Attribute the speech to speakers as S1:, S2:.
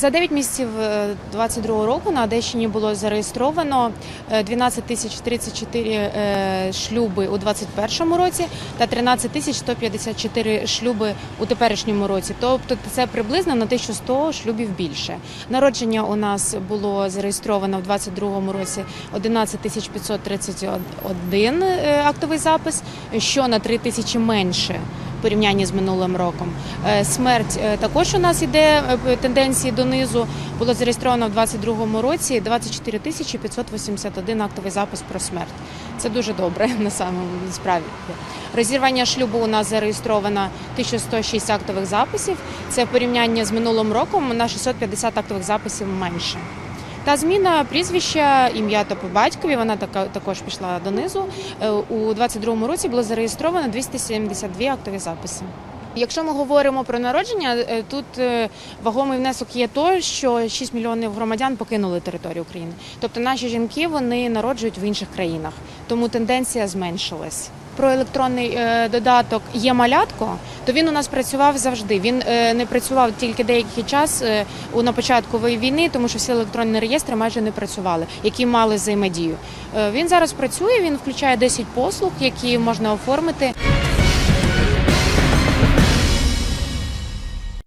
S1: За 9 місяців 2022 року на Одещині було зареєстровано е, 12 тисяч 34 е, шлюби у 2021 році та 13 тисяч 154 шлюби у теперішньому році. Тобто це приблизно на 1100 шлюбів більше. Народження у нас було зареєстровано в 2022 році 11 тисяч 531 е, актовий запис, що на 3 тисячі менше в порівнянні з минулим роком. Е, Смерть е, також у нас іде е, тенденції донизу. Було зареєстровано в 2022 році 24 тисячі 581 актовий запис про смерть. Це дуже добре на самому справі. Розірвання шлюбу у нас зареєстровано 1106 актових записів. Це в порівнянні з минулим роком на 650 актових записів менше. Та зміна прізвища, ім'я та по батькові, вона також пішла донизу. Е, У 22-му році було зареєстровано 272 актові записи. Якщо ми говоримо про народження, е, тут е, вагомий внесок є то, що 6 мільйонів громадян покинули територію України. Тобто наші жінки вони народжують в інших країнах, тому тенденція зменшилась. Про електронний е, додаток є малятко, то він у нас працював завжди. Він е, не працював тільки деякий час е, у на початку війни, тому що всі електронні реєстри майже не працювали, які мали взаємодію. Він зараз працює. Він включає 10 послуг, які можна оформити.